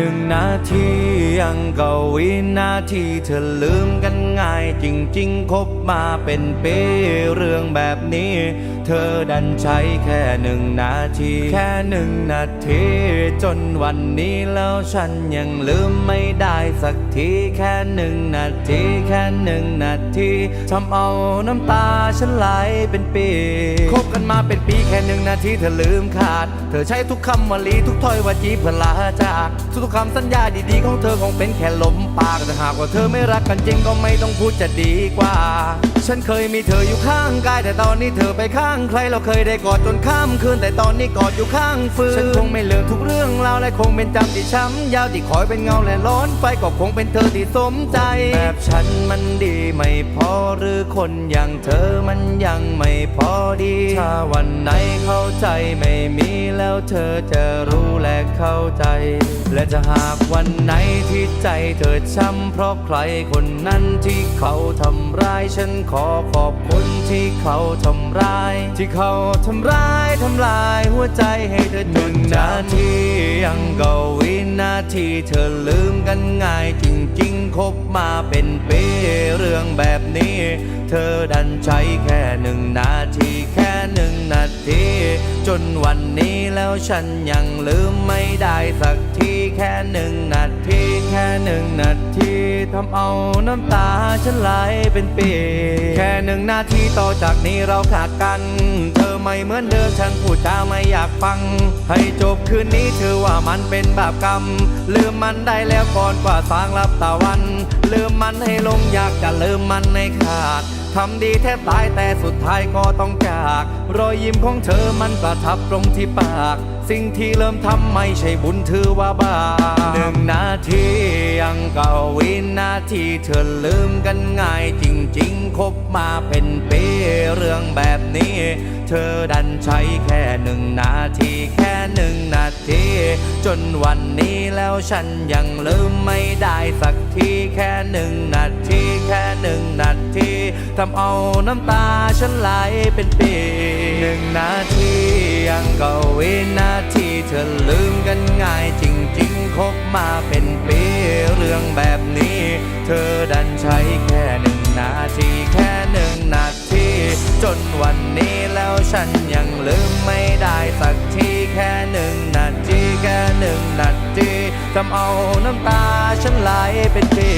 หนึ่งนาที ยังก็วินาทีเธอลืมกันง่าย จริง ๆ คบมาเป็นปีเรื่องแบบนี้ เธอดันใช้แค่หนึ่งนาที แค่หนึ่งนาที จนวันนี้แล้วฉันยังลืมไม่ได้สักทีแค่หนึ่งนาทีแค่หนึ่งนาทีทำเอาน้ำตาฉันไหลเป็นปีคบกันมาเป็นปีแค่หนึ่งนาทีเธอลืมขาด เธอใช้ทุกคำวลีทุกถ้อยวาจีเพื่อลาจากทุกๆคำสัญญาดีๆของเธอคงงเป็นแค่ลมปากแต่หากว่าเธอไม่รักกันจริงก็ไม่ต้องพูดจะดีกว่า ฉันเคยมีเธออยู่ข้างกาย แต่ตอนนี้เธอไปข้างใครเราเคยได้กอดจนข้ามคืน แต่ตอนนี้กอดอยู่ข้างฟืนฉันคงไม่เลือกทุกเรื่องราวและคงเป็นจำที่ช้ำยาวที่คอยเป็นเงาและร้อนไฟก็คงเป็นเธอที่สมใจแบบฉันมัน หรือคนอย่างเธอมันยังไม่พอดี ถ้าวันไหนเข้าใจไม่มีแล้วเธอจะรู้และเข้าใจ และจะหากวันไหนที่ใจเธอช้ำเพราะใครคนนั้นที่เขาทำร้าย ฉันขอขอบคุณที่เขาทำร้าย ที่เขาทำร้ายทำลายหัวใจให้เธอหนึ่งนาทียังก็วินาทีเธอลืมกันง่ายจริงๆ คบมาเป็นปีเรื่องแบบนี้ เธอดันใช้แค่หนึ่งนาทีแค่หนึ่งนาที จนวันนี้แล้วฉันยังลืมไม่ได้สักทีแค่หนึ่งนาทีแค่หนึ่งนาทีทำเอาน้ำตาฉันไหลเป็นปี แค่หนึ่งนาทีต่อจากนี้เราขาดกัน ไม่เหมือนเดิมฉันพูดจาไม่อยากฟัง ให้จบคืนนี้ถือว่ามันเป็นบาปกรรม ลืมมันได้แล้วก่อนกว่าสางรับตะวัน ลืมมันให้ลงอยากจะลืมมันในขาด ทำดีแทบตายแต่สุดท้ายก็ต้องจาก รอยยิ้มของเธอมันประทับตรงที่ปาก สิ่งที่เริ่มทำไม่ใช่บุญถือว่าบาปหนึ่งนาทียังเก่าวินาทีเธอลืมกันง่ายจริงๆ คบมาเป็นปีเรื่องแบบนี้ เธอดันใช้แค่หนึ่งนาทีแค่หนึ่งนาที จนวันนี้แล้วฉันยังลืมไม่ได้สักทีแค่หนึ่ง ทำเอาน้ำตาฉันไหลเป็นปีหนึ่งนาทียังก็วินาทีเธอลืมกันง่ายจริงๆคบมาเป็นปีเรื่องแบบนี้ เธอดันใช้แค่หนึ่งนาทีแค่หนึ่งนาที จนวันนี้แล้วฉันยังลืมไม่ได้สักทีแค่หนึ่งนาทีแค่หนึ่งนาทีทำเอาน้ำตาฉันไหลเป็นปี